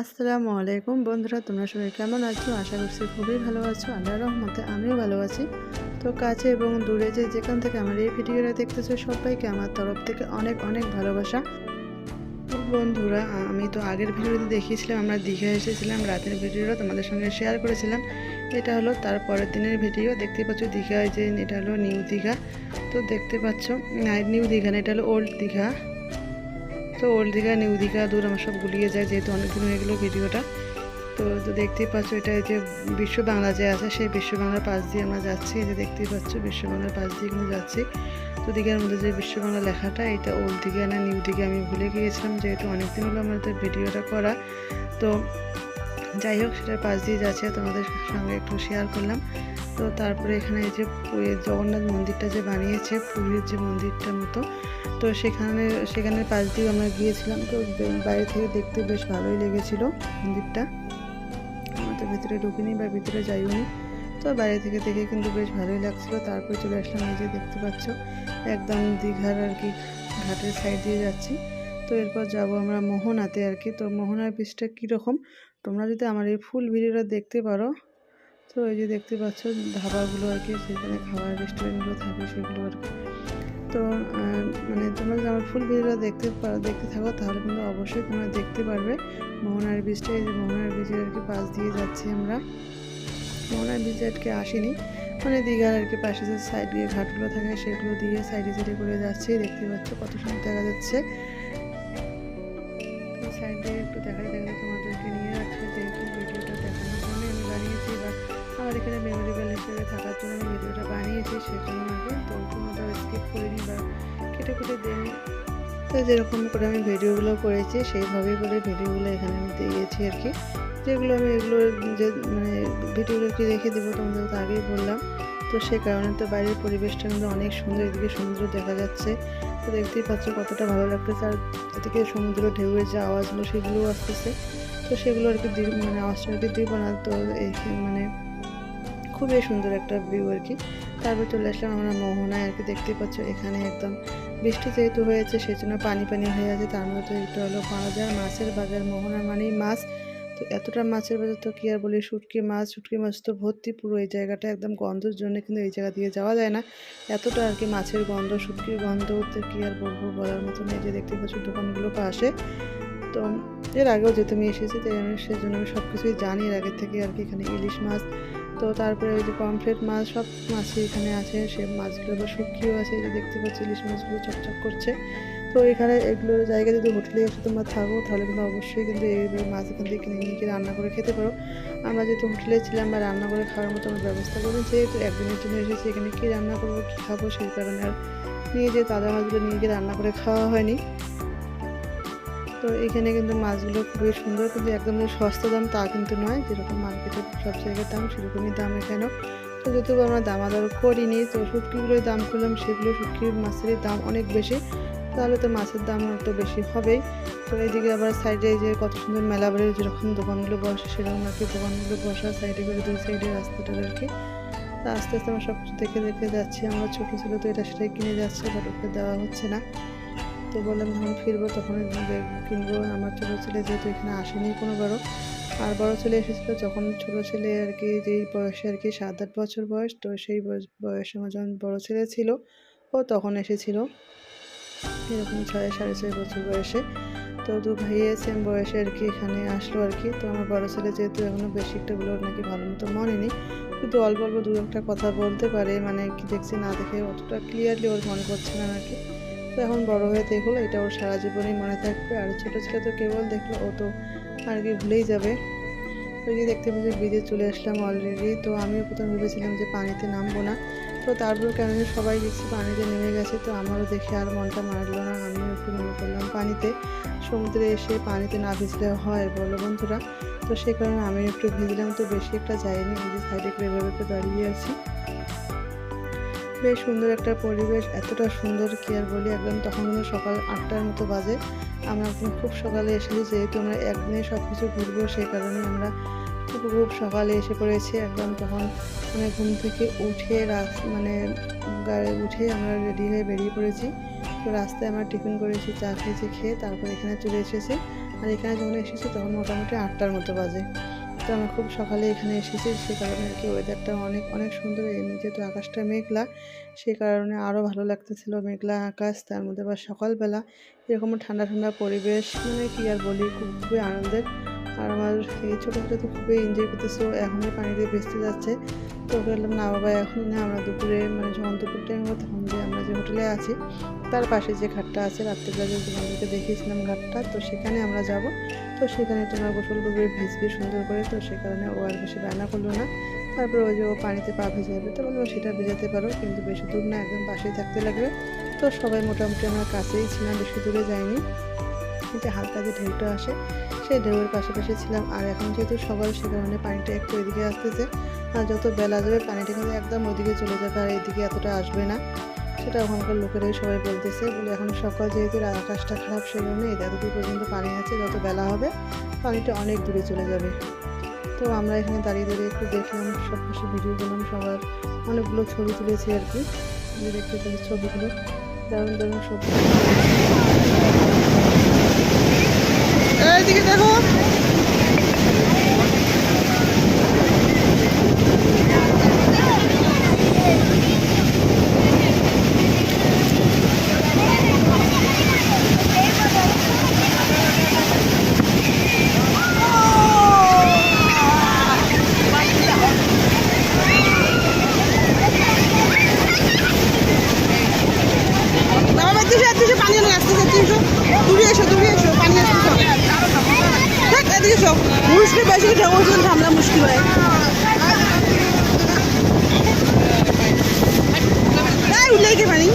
আসসালামু আলাইকুম বন্ধুরা, তোমরা সবাই কেমন আছো? আশা করছি খুবই ভালো আছো আল্লাহ রহমতে আমিও ভালো আছি। তো কাছে এবং দূরে যে যেখান থেকে আমার এই ভিডিওটা দেখতেছো, সবাইকে আমার তরফ থেকে অনেক অনেক ভালোবাসা। বন্ধুরা আমি তো আগের ভিডিওতে দেখিয়েছিলাম, আমরা দীঘা এসেছিলাম, রাতের ভিডিওটা তোমাদের সঙ্গে শেয়ার করেছিলাম। এটা হলো তার পরের দিনের ভিডিও, দেখতে পাচ্ছ দীঘায় যে, এটা হলো নিউ দীঘা। তো দেখতে পাচ্ছ নিউ দীঘা না, এটা হলো ওল্ড দীঘা। তো ওল্ড দীঘা নিউ দীঘা দূর আমার সব গুলিয়ে যায় যেহেতু অনেকদিন হয়ে গেলো ভিডিওটা। তো তো দেখতেই পাচ্ছ এটা যে বিশ্ব বাংলা যে আছে, সেই বিশ্ব বাংলার পাশ দিয়ে আমরা যাচ্ছি। এই যে দেখতেই পাচ্ছ বিশ্ব বাংলার পাশ দিয়ে কিন্তু যাচ্ছি। তো দীঘার মধ্যে যে বিশ্ব বাংলা লেখাটা, এটা ওল্ড দীঘা না নিউ দীঘা আমি ভুলে গিয়েছিলাম, যেহেতু অনেকদিন হলো আমাদের ভিডিওটা করা। তো যাই হোক, সেটার পাশ দিয়ে যাচ্ছে, তোমাদের সঙ্গে একটু শেয়ার করলাম। তো তারপরে এখানে যে জগন্নাথ মন্দিরটা যে বানিয়েছে, পুরীর যে মন্দিরটার মতো, তো সেখানে, সেখানের পাশ দিয়ে আমরা গিয়েছিলাম। তো বাইরে থেকে দেখতে বেশ ভালোই লেগেছিল মন্দিরটা। আমরা তো ভিতরে ঢুকিনি বা ভিতরে যাইওনি। তো বাইরে থেকে দেখে কিন্তু বেশ ভালোই লাগছিল। তারপরে চলে আসলাম এই যে দেখতে পাচ্ছ, একদম দীঘার আর কি ঘাটের সাইড দিয়ে যাচ্ছি। তো এরপর যাব আমরা মোহনাতে আর কি। তো মোহনার বীজটা কীরকম? তোমরা যদি আমার এই ফুল ভিডিওটা দেখতে পারো তো এই যে দেখতে পাচ্ছ ধাবাগুলো আর কি, সেখানে খাবার রেস্টুরেন্টগুলো থাকে সেগুলো আর কি। তো মানে তোমরা আমার ফুল ভিডিওটা দেখতে দেখতে থাকো, তাহলে কিন্তু অবশ্যই তোমরা দেখতে পারবে মোহনার বীজটা এই যে মোহনার বীজের আর কি পাশ দিয়ে যাচ্ছি আমরা। মোহনার বীজে আর কি আসিনি। মানে দীঘার আর কি পাশে যে সাইড দিয়ে ঘাটগুলো থাকে, সেগুলো দিয়ে সাইডে সাইডে করে যাচ্ছি। দেখতে পাচ্ছ কত সুন্দর দেখা যাচ্ছে। সাইডে একটু দেখা দেখাতে তোমাদেরকে এখানে মেমোরেবল হিসেবে থাকার জন্য আমি ভিডিওটা বানিয়েছি, সেজন্য আগে তো কোনোটা স্কিপ করিনি বা কেটে কেটে দিইনি। তো যেরকম করে আমি ভিডিওগুলো করেছি, সেইভাবেই করে ভিডিওগুলো এখানে আমি দিয়েছি আর কি। যেগুলো আমি এগুলো যে মানে ভিডিওগুলো কি রেখে দেবো, তোমাদের তো আগেই বললাম। তো সে কারণে তো বাইরের পরিবেশটা কিন্তু অনেক সুন্দর, এদিকে সমুদ্র দেখা যাচ্ছে। তো দেখতেই পাচ্ছ কতটা ভালো লাগতেছে। আর এদিকে সমুদ্র ঢেউয়ের যে আওয়াজগুলো, সেগুলোও আসতেছে। তো সেগুলো আর কি মানে আওয়াজটা আর কি দিব না তো এই মানে খুবই সুন্দর একটা ভিউ আর কি। তারপর চলে আসলাম আমরা মোহনায় আর কি দেখতে পাচ্ছ এখানে একদম বৃষ্টি যেহেতু হয়েছে সেই জন্য পানি পানি হয়ে আছে। তার মধ্যে একটু হলো বাজার মাছের বাজার মোহনা মানেই মাছ। তো এতটা মাছের বাজার তো কি আর বলি, শুটকি মাছ শুটকি মাছ তো ভর্তি পুরো এই জায়গাটা একদম গন্ধর জন্য কিন্তু এই জায়গা দিয়ে যাওয়া যায় না। এতটা আর কি মাছের গন্ধ, শুটকির গন্ধ তো কি আর বলব বলার মতো নেই। যে দেখতে পাচ্ছ দোকানগুলো পাশে। তো এর আগেও যেহেতু আমি এসেছি তাই আমি সেজন্য আমি সব কিছুই জানি। এর আগের থেকে আর কি এখানে ইলিশ মাছ তো তারপরে ওই যে পমফ্লেট মাছ, সব মাছই এখানে আছে। সে মাছগুলো বা শুকিয়েও আছে যে দেখতে পাচ্ছি ইলিশ মাছগুলো চকচক করছে। তো এখানে এগুলোর জায়গায় যদি হোটেলে এসে তোমরা থাকো, তাহলে কিন্তু অবশ্যই কিন্তু এইভাবে মাছ এখান থেকে কিনে নিয়ে গিয়ে রান্না করে খেতে পারো। আমরা যেহেতু হোটেলে ছিলাম বা রান্না করে খাওয়ার মতো আমরা ব্যবস্থা করি যেহেতু একদিনের জন্য এসেছি, এখানে কী রান্না করব, কী খাব সেই কারণে আর নিয়ে যেয়ে তাজা মাছগুলো নিয়ে গিয়ে রান্না করে খাওয়া হয়নি। তো এখানে কিন্তু মাছগুলো খুবই সুন্দর, কিন্তু একদম সস্তা দাম তা কিন্তু নয়, যেরকম মার্কেটে সব জায়গার দাম সেরকমই দাম এখানেও। তো যেহেতু আমরা দামাদার করিনি, তো শুটকিগুলোর দাম করলাম সেগুলো শুটকির মাছের দাম অনেক বেশি, তাহলে তো মাছের দাম তো বেশি হবেই। তো এইদিকে আবার সাইডে যে কত সুন্দর মেলা বাড়ি যেরকম দোকানগুলো বসে, সেরকম আর কি দোকানগুলো বসা, সাইডে করে দুই সাইডে রাস্তাটার আর কি। আস্তে আস্তে আমরা সব কিছু দেখে দেখে যাচ্ছি, আমরা ছোটো ছিল তো এটা সেটাই কিনে যাচ্ছে, বাট ওকে দেওয়া হচ্ছে না। তো বললাম যখন ফিরবো তখন কিনবো। আমার ছোটো ছেলে যেহেতু এখানে আসেনি কোনো বড়ো আর বড়ো ছেলে এসেছিল যখন ছোটো ছেলে আর কি, যেই বয়সে আর কি সাত আট বছর বয়স, তো সেই বয়সে আমার যখন বড়ো ছেলে ছিল, ও তখন এসেছিল। এরকম ছয়, সাড়ে ছয় বছর বয়সে। তো দু ভাইয়ে সেম বয়সে আর কি এখানে আসলো আর কি। তো আমার বড়ো ছেলে যেহেতু এখনও বেশি একটাগুলো নাকি ভালো মতো মনে নেই কিন্তু অল্প অল্প দু একটা কথা বলতে পারে মানে কি দেখছি না দেখে অতটা ক্লিয়ারলি ওর মনে পড়ছে না আর কি। তো এখন বড় হয়ে দেখল এটা ওর সারা জীবনেই মনে থাকবে। আর ছোটো ছেলে তো কেবল দেখল, ও তো আর কি ভুলেই যাবে। ওই যে দেখতে পাচ্ছি ব্রিজে চলে আসলাম অলরেডি তো আমিও প্রথম ভেবেছিলাম যে পানিতে নামবো না। তো তারপর কেন সবাই দেখছি পানিতে নেমে গেছে, তো আমারও দেখে আর মনটা মারলো না। আমিও একটু মনে করলাম পানিতে। সমুদ্রে এসে পানিতে না ভিজলে হয় বলো বন্ধুরা। তো সেই কারণে আমি একটু ভিজলাম, তো বেশি একটা যাইনি। যে সাইডে করে দাঁড়িয়ে আছি। বেশ সুন্দর একটা পরিবেশ, এতটা সুন্দর কি আর বলি, একদম তখন কিন্তু সকাল আটটার মতো বাজে। আমরা খুব সকালে এসেছি, যেহেতু আমরা একদিনে সব কিছু ঘুরবো সেই কারণে আমরা খুব খুব সকালে এসে পড়েছি। একদম তখন মানে ঘুম থেকে উঠে রাস মানে গাড়ি উঠে আমরা রেডি হয়ে বেরিয়ে পড়েছি। তো রাস্তায় আমরা টিফিন করেছি, চা খেয়েছি, খেয়ে তারপর এখানে চলে এসেছি। আর এখানে যখন এসেছি তখন মোটামুটি আটটার মতো বাজে। তো আমরা খুব সকালে এখানে এসেছি, সে কারণে আর কি ওয়েদারটা অনেক অনেক সুন্দর। এমনি যেহেতু আকাশটা মেঘলা, সে কারণে আরও ভালো লাগতেছিল মেঘলা আকাশ। তার মধ্যে আবার সকালবেলা এরকম ঠান্ডা ঠান্ডা পরিবেশ মানে কি আর বলি খুব খুবই আনন্দের। আর আমার এই ছোটো ছোটো তো খুবই এনজয় করতেছে এখনই পানি দিয়ে ভেসতে যাচ্ছে। তো বললাম, না বাবা, এখনই না, আমরা দুপুরে মানে যখন দুপুর টাইম হবে তখন যে আমরা যে হোটেলে আছি, তার পাশে যে ঘাটটা আছে রাত্রিবেলা যে তোমাদেরকে দেখিয়েছিলাম ঘাটটা, তো সেখানে আমরা যাব। তো সেখানে তোমার গোসল করবে, ভিজবে সুন্দর করে, তো সে কারণে ও আর বেশি রান্না করল না। তারপরে ওই যে ও পানিতে পা ভিজে যাবে, তো বলব সেটা ভেজাতে পারো, কিন্তু বেশি দূর না, একদম পাশেই থাকতে লাগবে। তো সবাই মোটামুটি আমরা কাছেই ছিলাম, বেশি দূরে যাইনি। এই যে হালকা যে ঢেউটা আসে সেই ঢেউয়ের পাশাপাশি ছিলাম। আর এখন যেহেতু সকাল, সে কারণে পানিটা একটু এদিকে আসতেছে। আর যত বেলা যাবে, পানিটা কিন্তু একদম ওইদিকে চলে যাবে আর এদিকে এতটা আসবে না। সেটা ওখানকার লোকেরাই সবাই বলতেছে। বলে এখন সকাল যেহেতু আকাশটা খারাপ, সে কারণে এই এতদূর পর্যন্ত পানি আছে, যত বেলা হবে, পানিটা অনেক দূরে চলে যাবে। তো আমরা এখানে দাঁড়িয়ে দাঁড়িয়ে একটু দেখলাম সব পাশে ভিডিও করলাম, সবার অনেকগুলো ছবি তুলেছি আর কি। দেখতে পাচ্ছি ছবিগুলো। দারুণ দারুণ ছবি। এইদিকে দেখো। বাচ্চা এসে আসতেছে এসো দূরে এসো দূরে এসো পানি আসতেছে উঠলে কি পানি?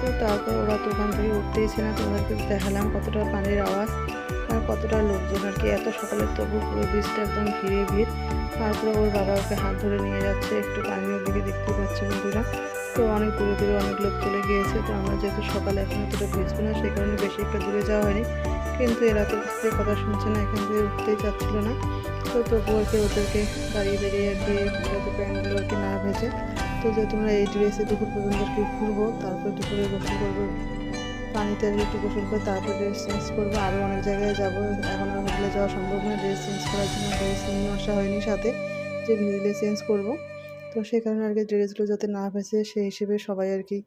তো তারপর ওরা তো ওখান থেকে উঠতেইছে না তোমাদেরকে দেখালাম কতটা পানির আওয়াজ আর কতটা লোকজন আর কি। এত সকালে তবু পুরো বীজটা একদম ভিড়ে ভিড়। তারপরে ওর বাবা ওকে হাত ধরে নিয়ে যাচ্ছে, একটু পানির দিকে দেখতে পাচ্ছে বন্ধুরা। তো অনেক দূরে দূরে অনেক লোক চলে গিয়েছে, তো আমরা যেহেতু সকালে এখন অতটা ভিজবো না, সেই কারণে বেশি একটা দূরে যাওয়া হয়নি। কিন্তু এরা তো কথা শুনছে না, এখান থেকে উঠতেই চাচ্ছিল না। তো তবুও আর কি ওদেরকে দাঁড়িয়ে দাঁড়িয়ে আর কি যাতে প্যান্টগুলো আর কি না ভেজে। তো যেহেতু আমরা এই ড্রেসে দুপুর পর্যন্ত আর কি ঘুরবো, তারপর দুপুরে গোসল করব, পানিতে আর একটু গোসল করে তারপর ড্রেস চেঞ্জ করব। আরও অনেক জায়গায় যাব, এখন আর হোটেলে যাওয়া সম্ভব না, ড্রেস চেঞ্জ করার জন্য ড্রেস নিয়ে আসা হয়নি সাথে, যে ভিজলে চেঞ্জ করব। তো সেই কারণে আর কি ড্রেসগুলো যাতে না ভেসে সেই হিসেবে সবাই আর কি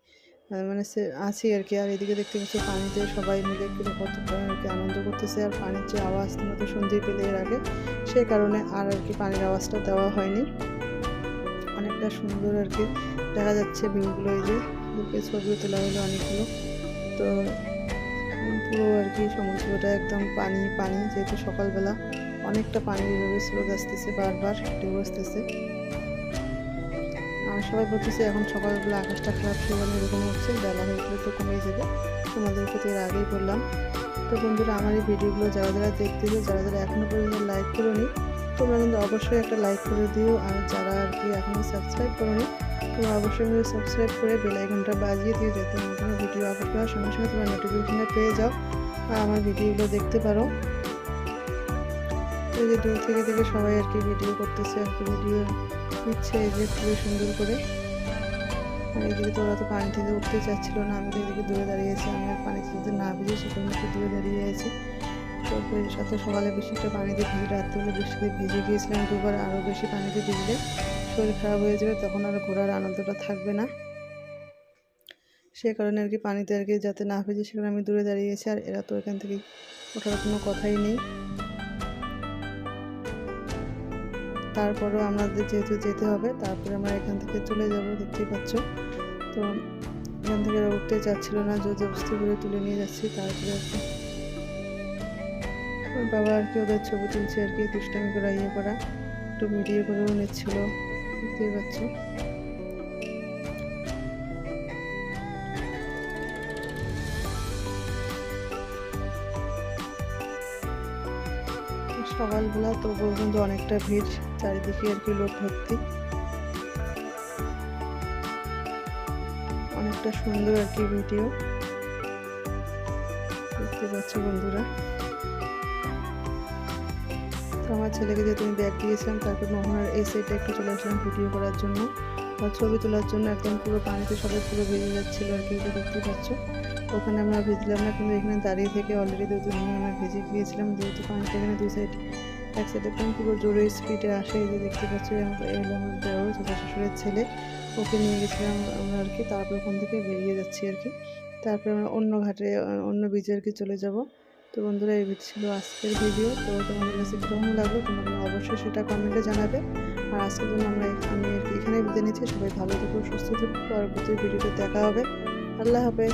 মানে সে আছি আর কি। আর এদিকে দেখতে পাচ্ছি পানিতে সবাই মিলে একটু কতটা আর কি আনন্দ করতেছে। আর পানির যে আওয়াজ তোমরা তো শুনতেই পেলে এর আগে, সেই কারণে আর আর কি পানির আওয়াজটা দেওয়া হয়নি। অনেকটা সুন্দর আর কি দেখা যাচ্ছে ভিউগুলো এই যে এদিকে ছবিও তোলা হলো অনেকগুলো। তো পুরো আর কি সমুদ্রটা একদম পানি পানি, যেহেতু সকালবেলা অনেকটা পানি এভাবে আসতেছে বারবার ঢেউ আসতেছে সবাই বলতেছে, এখন সকালবেলা আকাশটা খারাপ সেখানে এরকম হচ্ছে, বেলা হয়ে গেলে তো কমে যাবে। তোমাদেরকে তো এর আগেই বললাম। তো বন্ধুরা, আমার এই ভিডিওগুলো যারা যারা দেখতেছো যারা যারা এখনও পর্যন্ত লাইক করোনি, তোমরা কিন্তু অবশ্যই একটা লাইক করে দিও। আর যারা আর কি এখনও সাবস্ক্রাইব করোনি, তোমরা অবশ্যই সাবস্ক্রাইব করে বেল আইকনটা বাজিয়ে দিও, যাতে আমার কোনো ভিডিও আপলোড করার সঙ্গে সঙ্গে তোমার নোটিফিকেশনটা পেয়ে যাও আর আমার ভিডিওগুলো দেখতে পারো। এই যে দূর থেকে থেকে সবাই আর কি ভিডিও করতেছে, আর কি ভিডিও নিচ্ছে এই যে খুবই সুন্দর করে। আর এদিকে তো ওরা তো পানি থেকে উঠতে চাচ্ছিল না, আমি তো এদিকে দূরে দাঁড়িয়েছি আমি আর পানিতে যদি না ভিজে সেখানে একটু দূরে দাঁড়িয়ে আছি। তো এর সাথে সকালে একটা পানিতে ভিজে, রাত্রিবেলা বৃষ্টিতে ভিজে গিয়েছিলাম, দুবার আরও বেশি পানিতে ভিজলে শরীর খারাপ হয়ে যাবে, তখন আর ঘোরার আনন্দটা থাকবে না। সে কারণে আর কি পানিতে আর কি যাতে না ভিজে সেখানে আমি দূরে দাঁড়িয়েছি আর এরা তো এখান থেকে ওঠার কোনো কথাই নেই। তারপরেও আমাদের যেহেতু যেতে হবে, তারপরে আমরা এখান থেকে চলে যাব, দেখতেই পাচ্ছ। তো এখান থেকে উঠতে চাচ্ছিলো না, জোর জবস্তি করে তুলে নিয়ে যাচ্ছি, তারপরে ওর বাবা আর কি ওদের ছবি তুলছে আর কি, দুষ্টামি করা ইয়ে করা, একটু ভিডিও করেও নিচ্ছিল, দেখতেই পাচ্ছ। সকালবেলা তো পর্যন্ত অনেকটা ভিড়, চারিদিকে আর কি লোক ভর্তি। অনেকটা সুন্দর আর কি ভিডিও। দেখতে পাচ্ছ বন্ধুরা। আমার ছেলেকে যেহেতু আমি ব্যাগ দিয়েছিলাম তারপর মোহনার এই সাইডে একটু চলে আসলাম ভিডিও করার জন্য। ছবি তোলার জন্য একদম পুরো পানিতে সবাই পুরো বেরিয়ে যাচ্ছিল আর কি দেখতে পাচ্ছ। ওখানে আমরা ভিজলাম না, কিন্তু এখানে দাঁড়িয়ে থেকে অলরেডি দু তিন আমরা ভেজে গিয়েছিলাম, যেহেতু পানিটা এখানে দুই সাইড এক সাইডে একদম পুরো জোরে স্পিডে আসে, এই যে দেখতে পাচ্ছি এই আমার- আমার ছোটো শ্বশুরের ছেলে। ওকে নিয়ে গেছিলাম আমরা আর কি, তারপর ওখান থেকে বেরিয়ে যাচ্ছি আর কি। তারপরে আমরা অন্য ঘাটে, অন্য বিচে আর কি চলে যাব। তো বন্ধুরা, এই ছিল আজকের ভিডিও তো তোমাদের কাছে কেমন লাগল, তোমরা অবশ্যই সেটা কমেন্টে জানাবে। আর আজকের জন্য আমরা আমি আর কি এখানেই বিদায় নিচ্ছি। সবাই ভালো থেকো, সুস্থ থেকো। পরবর্তী ভিডিওতে দেখা হবে। আল্লাহ হাফেজ।